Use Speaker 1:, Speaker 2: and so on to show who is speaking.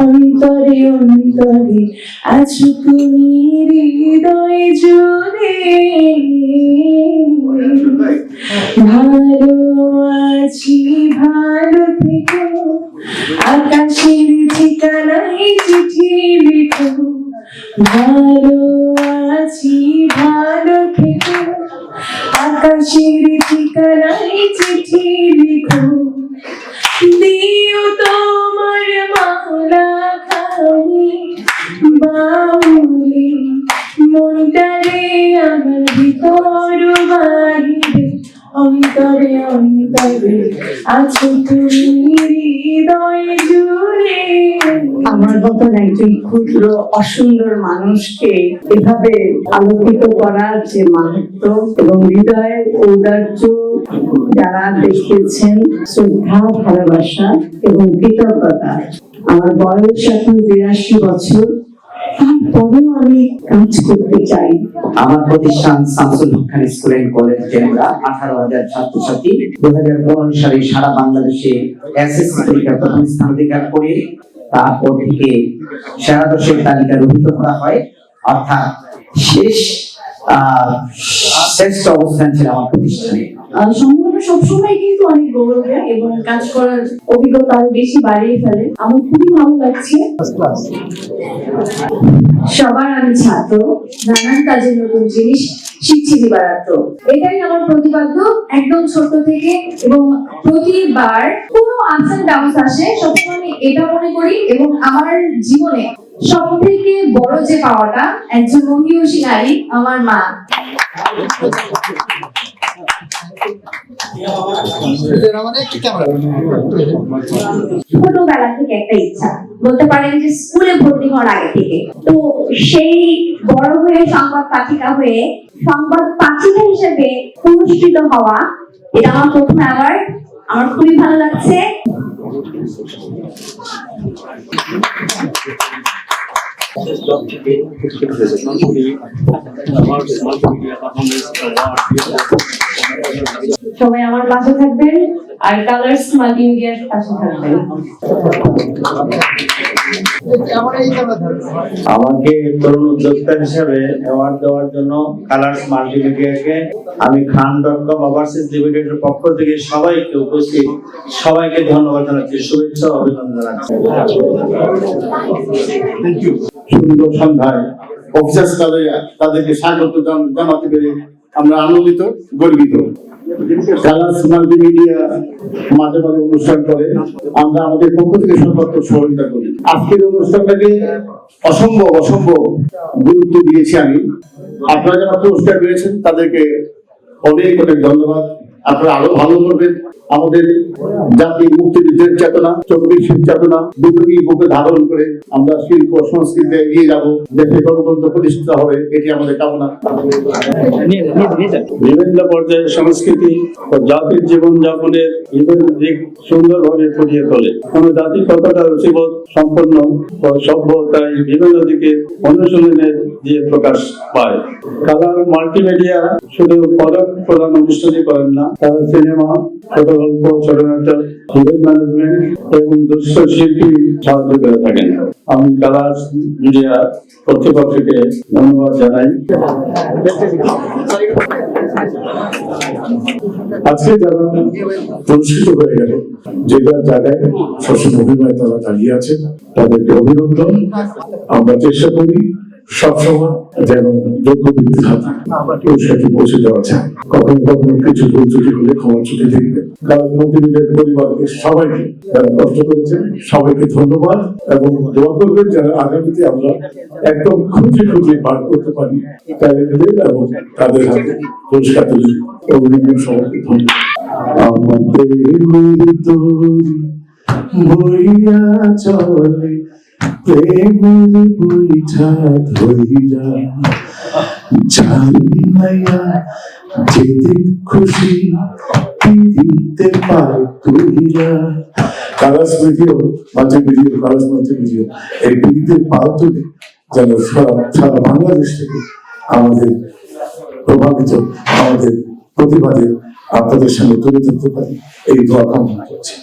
Speaker 1: অন্তরে অন্তরে আছো তুমি হৃদয় জুড়ে ভালো আছি, ভালো থেকো। আকাশের ঠিকানায় চিঠি লিখো। ভালো আছি, ভালো থেকো। আকাশের ঠিকানায় চিঠি লিখো। দিও আমার
Speaker 2: মতন একজন ক্ষুদ্র, অসুন্দর মানুষকে এভাবে আলোকিত করার যে মাহাত্ম এবং হৃদয়ের ঔদার্য যারা দেখিয়েছেন, শ্রদ্ধা, ভালোবাসা এবং কৃতজ্ঞতা। আমার বয়স এখন বিরাশি বছর। তারপরেও আমি কাজ করতে চাই।
Speaker 3: আমার প্রতিষ্ঠান Shamsul Haque school and college Jemra আঠারো হাজার ছাত্রছাত্রী। দু হাজার পনেরো সালে সারা বাংলাদেশে এসএসসি পরীক্ষা প্রথম স্থান অধিকার করে তারপর থেকে সেরা দশের তালিকা রহিত করা হয়। অর্থাৎ শেষ শ্রেষ্ঠ অবস্থান ছিল আমার প্রতিষ্ঠানে।
Speaker 1: আহ, সম্ভবত সবসময় কিন্তু অনেক গৌরবের এবং কাজ করার অভিজ্ঞতা আরও বেশি বাড়িয়ে ফেলে। আমার খুবই ভালো লাগছে।
Speaker 4: সবার আমি ছাত্র নানান কাজে নতুন জিনিস শিখছি দিবারাত্র। এটাই আমার প্রতিপাদ্য। একদম ছোট থেকে এবং প্রতিবার কোনো আপস এন্ড ডাউনস আসে সবসময় আমি এটা মনে করি এবং আমার জীবনে সব থেকে বড় যে পাওয়াটা, একজন মহিয়সী নারী, আমার মা। ছোটবেলা থেকে একটা ইচ্ছা। বলতে পারেন যে স্কুলে ভর্তি হওয়ার আগে থেকে। তো সেই বড় হয়ে সংবাদ পাঠিকা হয়ে সংবাদ পাঠিকা হিসেবে পুরস্কৃত হওয়া, এটা আমার প্রথম অ্যাওয়ার্ড আমার খুবই ভালো লাগছে। Thank you.
Speaker 1: সবাই আমার পাশে থাকবেন আর কালার্স মাল্টিমিডিয়ার পাশে থাকবেন।
Speaker 5: আমাকে তরুণ উদ্যোক্তা হিসাবে অ্যাওয়ার্ড দেওয়ার জন্য কালার্স মাল্টিমিডিয়াকে আমি খান ডট কম ওভারসিজ লিমিটেডের পক্ষ থেকে সবাইকে উপস্থিত সবাইকে ধন্যবাদ জানাচ্ছি শুভেচ্ছা অভিনন্দন জানাচ্ছি।
Speaker 6: সুন্দর সন্ধ্যায় অফিসার্স তাদেরকে স্বাগত জানাতে পেরে আমরা আনন্দিত, গর্বিত। কালার্স মিডিয়া মাঝে মাঝে অনুষ্ঠান করে, আমরা আমাদের পক্ষ থেকে সর্বাত্ম সহযোগিতা করি। আজকের অনুষ্ঠানটাকে অসম্ভব অসম্ভব গুরুত্ব দিয়েছি আমি। আপনারা যারা পুরস্কার পেয়েছেন, তাদেরকে অনেক অনেক ধন্যবাদ। আপনারা আরও ভালো করবেন। আমাদের জাতির মুক্তিযুদ্ধের চেতনা চব্বিশের চেতনা দুটোকেই বুকে ধারণ করে আমরা শিল্প সংস্কৃতিতে এগিয়ে যাব। দেশে গণতন্ত্র প্রতিষ্ঠিত হবে এটি আমাদের কামনা।
Speaker 5: বিভিন্ন পর্যায়ে সংস্কৃতি ও জাতির জীবন যাপনের বিভিন্ন দিক সুন্দরভাবে ফুটিয়ে তোলে। কোন জাতি কতটা রুচিবোধ সম্পন্ন ও সভ্যতায় বিভিন্ন দিকে অনুশীলনের দিয়ে প্রকাশ পায়। কালার মাল্টিমিডিয়া শুধু পদক প্রদান অনুষ্ঠানই করেন না সিনেমা ছোট গল্প ছোট নাটক ইভেন্ট ম্যানেজমেন্ট এবং দুঃস্থ শিল্পী সাহায্য করে থাকেন। আমি কালার মিডিয়া কর্তৃপক্ষকে ধন্যবাদ জানাই।
Speaker 6: আজকে যারা হয়ে গেল, যে যার জায়গায় অভিনয় তারা দাঁড়িয়ে আছে, তাদেরকে অভিনন্দন। আমরা চেষ্টা করি
Speaker 7: সবসময় যেন যোগ্য ব্যক্তির হাতে পুরস্কারটি পৌঁছে দেওয়া যায় কখনো কখনো কিছু ভুল ত্রুটি হলে ক্ষমা ছুটে দেখবেন। কারণ মন্ত্রীদের পরিবারকে সবাইকে যারা কষ্ট করেছেন সবাইকে ধন্যবাদ এবং দোয়া করবেন যারা আগামীতে আমরা একদম খুঁজে খুঁজে বার করতে পারি ট্যালেন্টেড এবং তাদের হাতে পুরস্কার তুলে অভিনন্দন সবাইকে, ধন্যবাদ। আমাদের মৃত্যুর বইয়া চলে প্রেমের খুশি পায় তুইরা কালাস ভিডিও মাঝে ভিডিও কালাস মাঝে ভিডিও এই পিড়িতে পা তুলে যেন সারা বাংলাদেশ থেকে আমাদের প্রভাবিত আমাদের প্রতিবাদে আপনাদের সামনে তুলে ধরতে পারি এই দোয়া কামনা করছি।